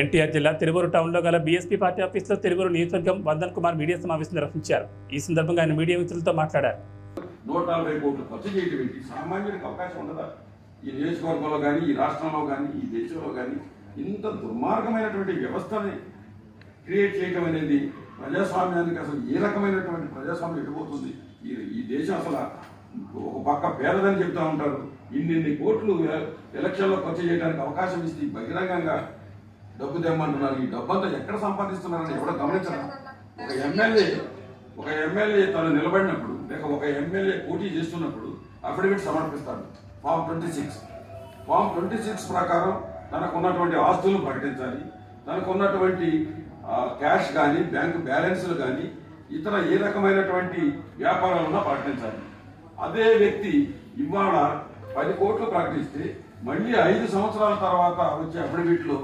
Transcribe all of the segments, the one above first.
ఎన్టీఆర్ జిల్లా తిరువూరు టౌన్లో గల బీఎస్పీ పార్టీ ఆఫీస్లో తిరువూరు నియోజకవర్గం వందన్ కుమార్ మీడియా సమావేశం నిర్వహించారు. ఈ సందర్భంగా ఆయన మీడియా మిత్రులతో మాట్లాడారు. నూట నలభై కోట్లు ఖర్చు చేయటం ఏంటి సామాన్యుడికి అవకాశం ఉండదా? ఈ నియోజకవర్గంలో కానీ ఈ రాష్ట్రంలో కానీ ఈ దేశంలో కానీ ఇంత దుర్మార్గమైనటువంటి వ్యవస్థని క్రియేట్ చేయటం అనేది ప్రజాస్వామ్యానికి అసలు ఏ రకమైనటువంటి ప్రజాస్వామ్యం ఎడిపోతుంది ఈ ఈ దేశం అసలు ఒక పక్క పేదదని చెప్తా ఉంటారు. ఇన్నిన్ని కోట్లు ఎలక్షన్లో ఖర్చు చేయడానికి అవకాశం ఇస్తే బహిరంగంగా డబ్బు తెమ్మంటున్నారు. ఈ డబ్బంతా ఎక్కడ సంపాదిస్తున్నారని ఎవడో గమనించరా? ఒక ఎమ్మెల్యే ఒక ఎమ్మెల్యే తను నిలబడినప్పుడు లేక ఒక ఎమ్మెల్యే పోటీ చేస్తున్నప్పుడు affidavit సమర్పిస్తాడు form twenty six. Form twenty six ప్రకారం తనకు ఉన్నటువంటి ఆస్తులను ప్రకటించాలి. తనకు ఉన్నటువంటి క్యాష్ కానీ బ్యాంక్ బ్యాలెన్స్లు కానీ ఇతర ఏ రకమైనటువంటి వ్యాపారాలున్నా ప్రకటించాలి. అదే వ్యక్తి ఇవాళ పది కోట్లు ప్రకటిస్తే మళ్ళీ ఐదు సంవత్సరాల తర్వాత వచ్చే అఫిడవిట్లో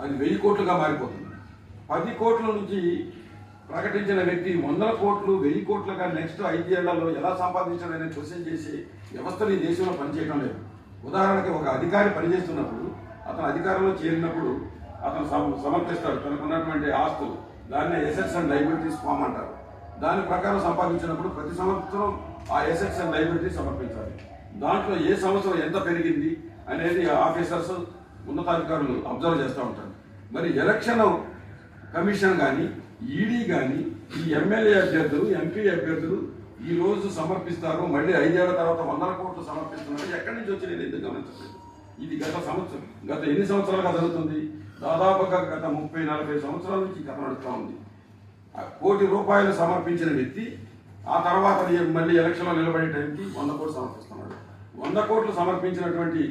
అది వెయ్యి కోట్లుగా మారిపోతుంది. పది కోట్ల నుంచి ప్రకటించిన వ్యక్తి వందల కోట్లు వెయ్యి కోట్లుగా నెక్స్ట్ ఐదేళ్ళలో ఎలా సంపాదించాడు అనేది క్వశ్చన్ చేసి వ్యవస్థలు ఈ దేశంలో పనిచేయడం లేదు. ఉదాహరణకి ఒక అధికారి పనిచేస్తున్నప్పుడు అతను అధికారంలో చేరినప్పుడు అతను సమ- సమర్పిస్తాడు తనకు ఉన్నటువంటి ఆస్తులు దాన్ని ఎసెట్స్ అండ్ లైబిలిటీస్ ఫామ్ అంటారు. దాని ప్రకారం సంపాదించినప్పుడు ప్రతి సంవత్సరం ఆ ఎసెట్స్ అండ్ లైబిలిటీ సమర్పించాలి. దాంట్లో ఏ సంవత్సరం ఎంత పెరిగింది అనేది ఆఫీసర్స్ ఉన్నతాధికారులు అబ్జర్వ్ చేస్తూ ఉంటారు. మరి ఎలక్షన్ కమిషన్ కానీ ఈడీ కానీ ఈ ఎమ్మెల్యే అభ్యర్థులు ఎంపీ అభ్యర్థులు ఈ రోజు సమర్పిస్తారు. మళ్ళీ ఐదేళ్ళ తర్వాత వందల కోట్లు సమర్పిస్తున్నారు. ఎక్కడి నుంచి వచ్చి నేను ఎందుకు గమనించలేదు ఇది గత సంవత్సరం. గత ఎన్ని సంవత్సరాలుగా జరుగుతుంది దాదాపుగా గత ముప్పై నలభై సంవత్సరాల నుంచి కథ నడుస్తూ ఉంది. ఆ కోటి రూపాయలు సమర్పించిన వ్యక్తి ఆ తర్వాత మళ్ళీ ఎలక్షన్లో నిలబడే టైంకి వంద కోట్లు సమర్పిస్తున్నాడు. వంద కోట్లు సమర్పించినటువంటి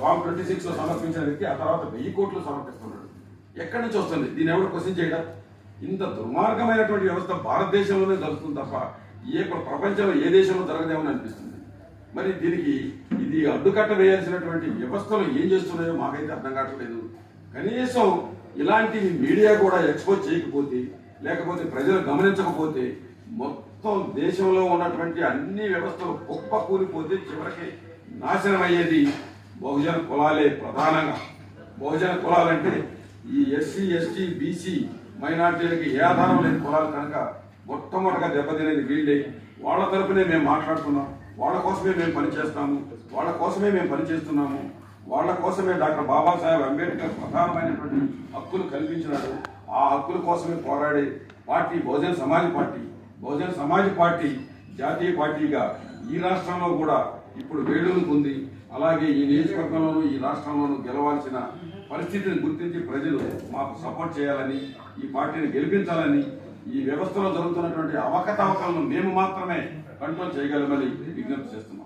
ఫామ్ ట్వంటీ సిక్స్లో సమర్పించిన వ్యక్తి ఆ తర్వాత వెయ్యి కోట్లు సమర్పిస్తున్నాడు. ఎక్కడి నుంచి వస్తుంది? దీని ఎవరు క్వశ్చన్ చేయడం? ఇంత దుర్మార్గమైనటువంటి వ్యవస్థ భారతదేశంలోనే జరుగుతుంది తప్ప ఏ ప్రపంచంలో ఏ దేశంలో జరగదేమని అనిపిస్తుంది. మరి దీనికి ఇది అడ్డుకట్ట వేయాల్సినటువంటి వ్యవస్థలు ఏం చేస్తున్నాయో మాకైతే అర్థం కావట్లేదు. కనీసం ఇలాంటి మీడియా కూడా ఎక్స్పోజ్ చేయకపోతే లేకపోతే ప్రజలు గమనించకపోతే మొత్తం దేశంలో ఉన్నటువంటి అన్ని వ్యవస్థలు కుప్ప కూలిపోతే చివరికి నాశనం అయ్యేది బహుజన కులాలే ప్రధానంగా. బహుజన కులాలంటే ఈ ఎస్సీ ఎస్టీ బీసీ మైనార్టీలకి ఏ ఆధారం లేని కులాలు కనుక మొట్టమొదటిగా దెబ్బతినేది వీళ్ళే. వాళ్ళ తరపునే మేము మాట్లాడుతున్నాం వాళ్ళ కోసమే మేము పనిచేస్తాము. వాళ్ళ కోసమే మేము పనిచేస్తున్నాము. వాళ్ళ కోసమే డాక్టర్ బాబాసాహెబ్ అంబేద్కర్ ప్రధానమైనటువంటి హక్కులు కల్పించినారు ఆ హక్కుల కోసమే పోరాడే party Bahujan Samaj party. Bahujan Samaj party జాతీయ పార్టీగా ఈ రాష్ట్రంలో కూడా ఇప్పుడు వేడును ఉంది. అలాగే ఈ నియోజకవర్గంలోనూ ఈ రాష్ట్రంలోనూ గెలవాల్సిన పరిస్థితిని గుర్తించి ప్రజలు మాకు సపోర్ట్ చేయాలని ఈ పార్టీని గెలిపించాలని ఈ వ్యవస్థలో జరుగుతున్నటువంటి అవకతవకలను మేము మాత్రమే కంట్రోల్ చేయగలమని విజ్ఞప్తి చేస్తున్నాం.